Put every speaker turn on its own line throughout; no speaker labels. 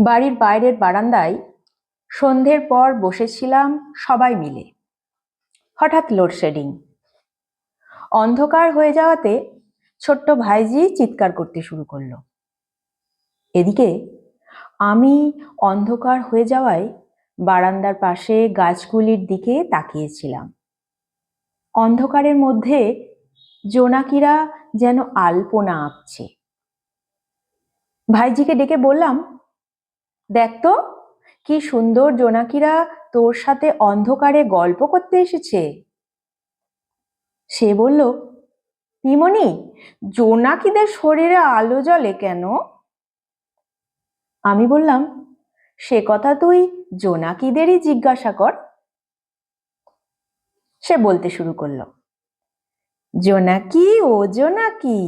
বাড়ির বাইরের বারান্দায় সন্ধ্যের পর বসেছিলাম সবাই মিলে। হঠাৎ লোডশেডিং। অন্ধকার হয়ে যাওয়াতে ছোট্ট ভাইজি চিৎকার করতে শুরু করল। এদিকে আমি অন্ধকার হয়ে যাওয়ায় বারান্দার পাশে গাছগুলির দিকে তাকিয়েছিলাম। অন্ধকারের মধ্যে জোনাকিরা যেন আলপনা আঁকছে ভাইজিকে ডেকে বললাম দেখ তো, কি সুন্দর জোনাকিরা তোর সাথে অন্ধকারে গল্প করতে এসেছে। সে বলল পিমনি জোনাকিদের শরীরে আলো জ্বলে কেন? আমি বললাম, সে কথা তুই জোনাকিদেরই জিজ্ঞাসা কর। সে বলতে শুরু করল, জোনাকি ও জোনাকি,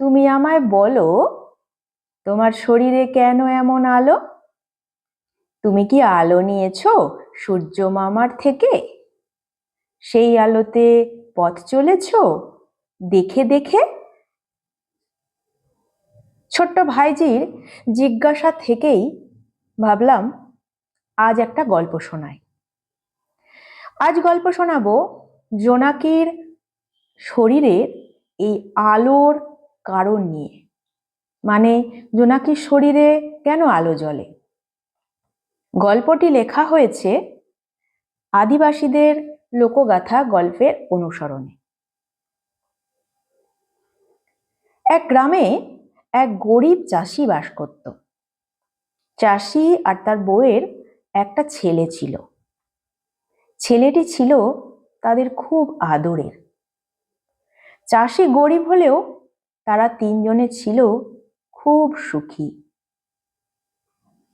তুমি আমায় বলো, তোমার শরীরে কেন এমন আলো? তুমি কি আলো নিয়েছো সূর্য মামার থেকে? সেই আলোতে পথ চলেছ? দেখে দেখে? ছোট্ট ভাইজির জিজ্ঞাসা থেকেই ভাবলাম, আজ একটা গল্প শোনাই। আজ গল্প শোনাবো জোনাকির শরীরের এই আলোর কারণ নিয়ে। মানে জোনাকির শরীরে কেন আলো জ্বলে? গল্পটি লেখা হয়েছে আদিবাসীদের লোকগাথা গল্পের অনুসরণে। এক গ্রামে এক গরিব চাষি বাস করত। চাষি আর তার বউয়ের একটা ছেলে ছিল। ছেলেটি ছিল তাদের খুব আদরের। চাষি গরিব হলেও তারা তিনজনে ছিল খুব সুখী।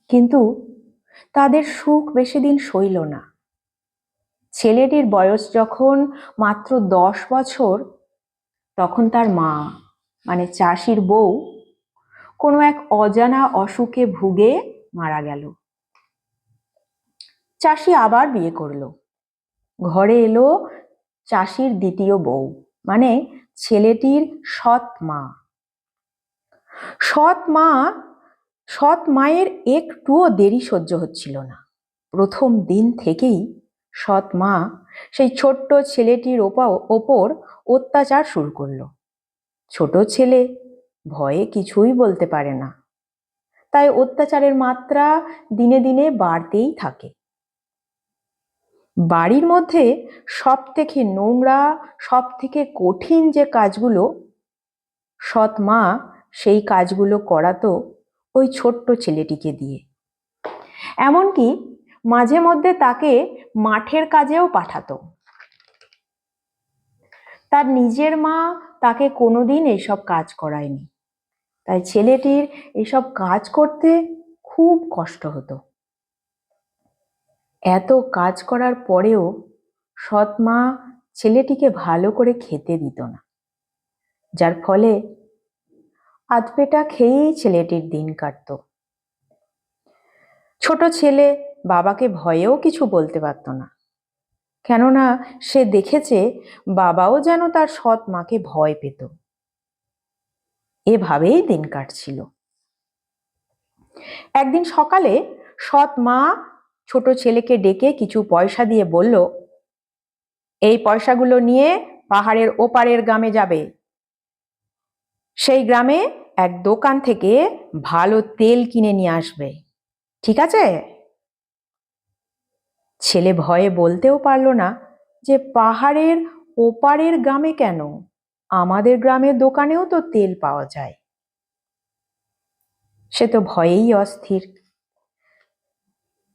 কিন্তু তাদের সুখ বেশি দিন সইল না। ছেলেটির বয়স যখন মাত্র দশ বছর, তখন তার মা মানে চাষির বউ, কোনো এক অজানা অসুখে ভুগে মারা গেল। চাষি আবার বিয়ে করল। ঘরে এলো চাষির দ্বিতীয় বউ মানে ছেলেটির সৎ মা। সৎ মা সৎ মায়ের একটুও দেরি সহ্য হচ্ছিল না। প্রথম দিন থেকেই সৎ মা সেই ছোট্ট ছেলেটির ওপর অত্যাচার শুরু করল। ছোট ছেলে ভয়ে কিছুই বলতে পারে না। তাই অত্যাচারের মাত্রা দিনে দিনে বাড়তেই থাকে। বাড়ির মধ্যে সব থেকে নোংরা সব থেকে কঠিন যে কাজগুলো, সৎ মা সেই কাজগুলো করাতো ওই ছোট্ট ছেলেটিকে দিয়ে। এমনকি মাঝে মধ্যে তাকে মাঠের কাজেও পাঠাতো। তার নিজের মা তাকে কোনোদিন এইসব কাজ করায়নি। তাই ছেলেটির এসব কাজ করতে খুব কষ্ট হতো। এত কাজ করার পরেও সৎ মা ছেলেটিকে ভালো করে খেতে দিত না। যার ফলে আধপেটা খেয়েই ছেলেটির দিন কাটত। ছোট ছেলে বাবাকে ভয়েও কিছু বলতে পারত না। কেননা সে দেখেছে বাবাও যেন তার সৎ মাকে ভয় পেত। এভাবেই দিন কাটছিল। একদিন সকালে সৎ মা ছোট ছেলেকে ডেকে কিছু পয়সা দিয়ে বলল, এই পয়সাগুলো নিয়ে পাহাড়ের ওপারের গ্রামে যাবে। সেই গ্রামে এক দোকান থেকে ভালো তেল কিনে নিয়ে আসবে। ঠিক আছে? ছেলে ভয়ে বলতেও পারল না যে পাহাড়ের ওপারের গ্রামে কেন? আমাদের গ্রামের দোকানেও তো তেল পাওয়া যায়। সে তো ভয়েই অস্থির।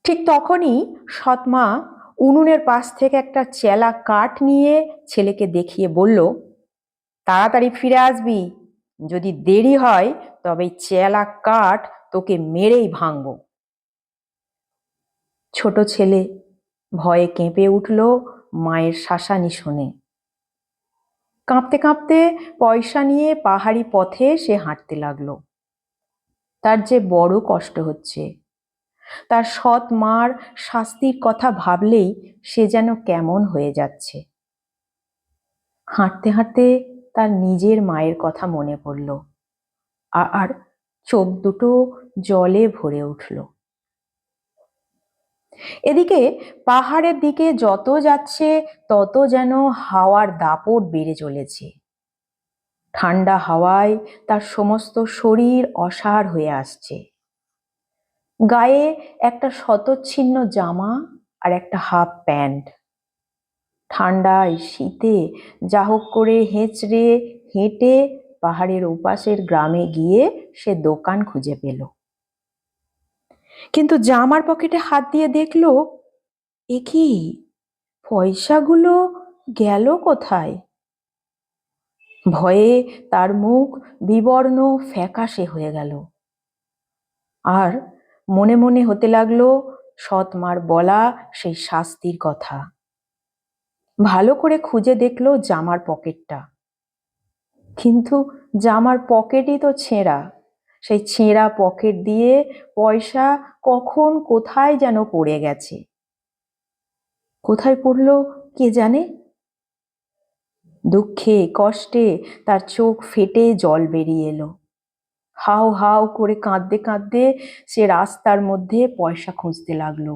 ঠিক তখনই সৎমা উনুনের পাশ থেকে একটা চেলা কাঠ নিয়ে ছেলেকে দেখিয়ে বলল, তাড়াতাড়ি ফিরে আসবি। যদি দেরি হয়, তবে চেলা কাঠ তোকে মেরেই ভাঙব। ছোট ছেলে ভয়ে কেঁপে উঠল মায়ের শাসানি শুনে। কাঁপতে কাঁপতে পয়সা নিয়ে পাহাড়ি পথে সে হাঁটতে লাগল। তার যে বড় কষ্ট হচ্ছে, তার সৎ মার শাস্তির কথা ভাবলেই সে যেন কেমন হয়ে যাচ্ছে। হাঁটতে হাঁটতে তার নিজের মায়ের কথা মনে পড়ল। আর চোখ দুটো জলে ভরে উঠল। এদিকে পাহাড়ের দিকে যত যাচ্ছে, তত যেন হাওয়ার দাপট বেড়ে চলেছে। ঠান্ডা হাওয়ায় তার সমস্ত শরীর অসাড় হয়ে আসছে। গায়ে একটা শতচ্ছিন্ন জামা আর একটা হাফ প্যান্ট। ঠান্ডায় শীতে যা হোক করে হেঁচড়ে, হেঁটে পাহাড়ের ওপাশের গ্রামে গিয়ে সে দোকান খুঁজে পেল। কিন্তু জামার পকেটে হাত দিয়ে দেখল, এ কি? পয়সাগুলো গেল কোথায়? ভয়ে তার মুখ বিবর্ণ ফ্যাকাশে হয়ে গেল। আর মনে মনে হতে লাগল সৎমার বলা সেই শাস্তির কথা। ভালো করে খুঁজে দেখল জামার পকেটটা। কিন্তু জামার পকেটই তো ছেঁড়া। সেই ছেঁড়া পকেট দিয়ে পয়সা কখন কোথায় যেন পড়ে গেছে। কোথায় পড়ল কে জানে? দুঃখে, কষ্টে তার চোখ ফেটে জল বেরিয়ে এলো। হাও হাও করে কাঁদতে কাঁদতে সে রাস্তার মধ্যে পয়সা খুঁজতে লাগল।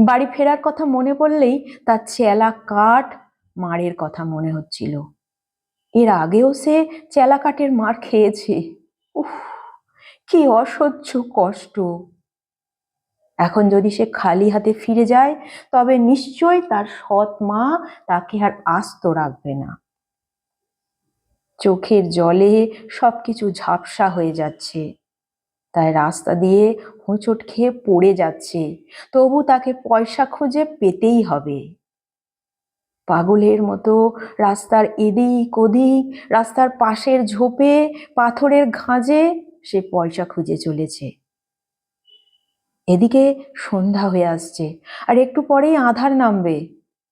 বাড়ি ফেরার কথা মনে পড়লেই তার চেলা কাঠ মারের কথা মনে হচ্ছিল। এর আগেও সে চেলা কাঠের মার খেয়েছে। উফ, কি অসহ্য কষ্ট। এখন যদি সে খালি হাতে ফিরে যায়, তবে নিশ্চয় তার সৎ মা তাকে আর আস্ত রাখবে না। চোখের জলে সবকিছু ঝাপসা হয়ে যাচ্ছে। তাই রাস্তা দিয়ে হোঁচট খেয়ে পড়ে যাচ্ছে। তবু তাকে পয়সা খুঁজে পেতেই হবে। পাগলের মতো রাস্তার এদিক ওদিক, রাস্তার পাশের ঝোপে, পাথরের ঘাঁজে সে পয়সা খুঁজে চলেছে। এদিকে সন্ধ্যা হয়ে আসছে আর একটু পরেই আধার নামবে।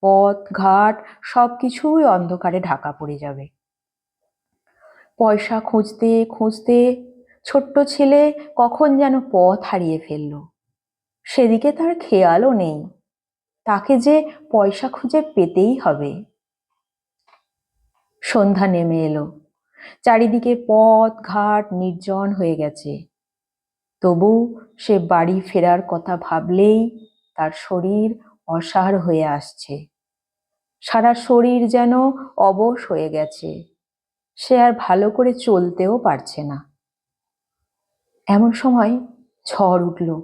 পথ, ঘাট সব কিছুই অন্ধকারে ঢাকা পড়ে যাবে। পয়সা খুঁজতে খুঁজতে ছোট্ট ছেলে কখন যেন পথ হারিয়ে ফেলল। সেদিকে তার খেয়ালও নেই। তাকে যে পয়সা খুঁজে পেতেই হবে। সন্ধ্যা নেমে এলো। চারিদিকে পথ ঘাট নির্জন হয়ে গেছে। তবু সে বাড়ি ফেরার কথা ভাবলেই তার শরীর অসাড় হয়ে আসছে। সারা শরীর যেন অবশ হয়ে গেছে। সে আর ভালো করে চলতেও পারছে না। এমন সময় ঝড় উঠল।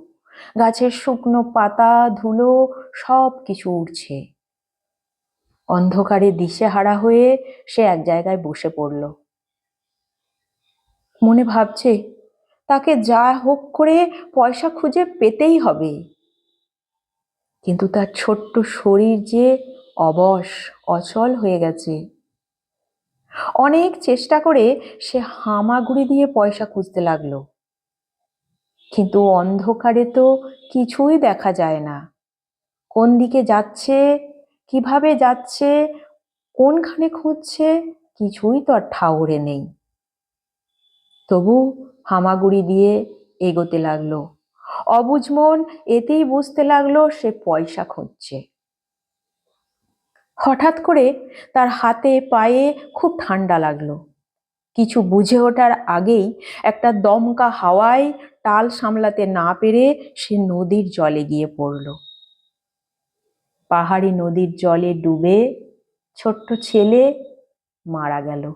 গাছের শুকনো পাতা, ধুলো সব কিছু উঠছে অন্ধকারে দিশেহারা হয়ে সে এক জায়গায় বসে পড়ল। মনে ভাবছে, তাকে যা হোক করে পয়সা খুঁজে পেতেই হবে। কিন্তু তার ছোট্ট শরীর যে অবশ, অচল হয়ে গেছে। অনেক চেষ্টা করে সে হামাগুড়ি দিয়ে পয়সা খুঁজতে লাগল। কিন্তু অন্ধকারে তো কিছুই দেখা যায় না। কোন দিকে যাচ্ছে, কীভাবে যাচ্ছে, কোনখানে খুঁজছে, কিছুই তো আর ঠাউরে নেই। তবু হামাগুড়ি দিয়ে এগোতে লাগল। অবুঝ মন এতেই বুঝতে লাগল সে পয়সা খুঁজছে। হঠাৎ করে তার হাতে পায়ে খুব ঠান্ডা লাগল। কিছু বুঝে ওঠার আগেই একটা দমকা হাওয়ায় টাল সামলাতে না পেরে সে নদীর জলে গিয়ে পড়ল। পাহাড়ি নদীর জলে ডুবে ছোট্ট ছেলে মারা গেল।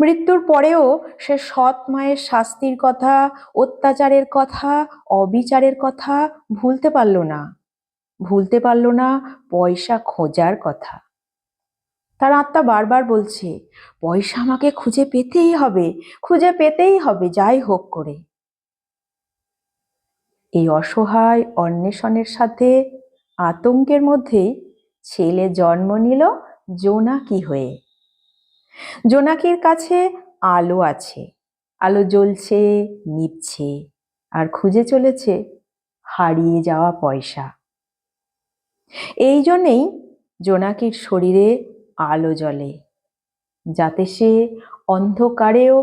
মৃত্যুর পরেও সে সৎ মায়ের শাস্তির কথা, অত্যাচারের কথা, অবিচারের কথা ভুলতে পারল না। ভুলতে পারল না পয়সা খোঁজার কথা। তার আত্মা বারবার বলছে, পয়সা আমাকে খুঁজে পেতেই হবে, খুঁজে পেতেই হবে, যাই হোক করে। এই অসহায় অন্বেষণের সাথে আতঙ্কের মধ্যেই ছেলে জন্ম নিল জোনাকি হয়ে। জোনাকির কাছে আলো আছে, আলো জ্বলছে নিচ্ছে আর খুঁজে চলেছে হারিয়ে যাওয়া পয়সা। এই জন্যেই জোনাকির শরীরে আলো জ্বলে, যাতে সে অন্ধকারেও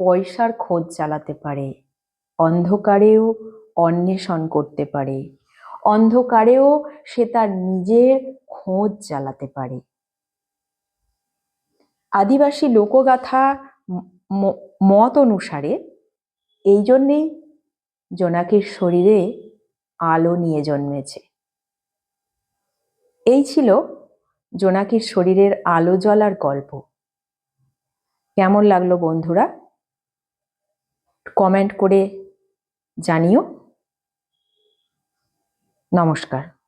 পয়সার খোঁজ চালাতে পারে, অন্ধকারেও অন্বেষণ করতে পারে, অন্ধকারেও সে তার নিজের খোঁজ চালাতে পারে। আদিবাসী লোকগাথা মত অনুসারে এই জন্যে জোনাকির শরীরে আলো নিয়ে জন্মেছে। এই ছিল জোনাকির শরীরের আলো জ্বলার গল্প। কেমন লাগল বন্ধুরা? কমেন্ট করে জানিও। নমস্কার।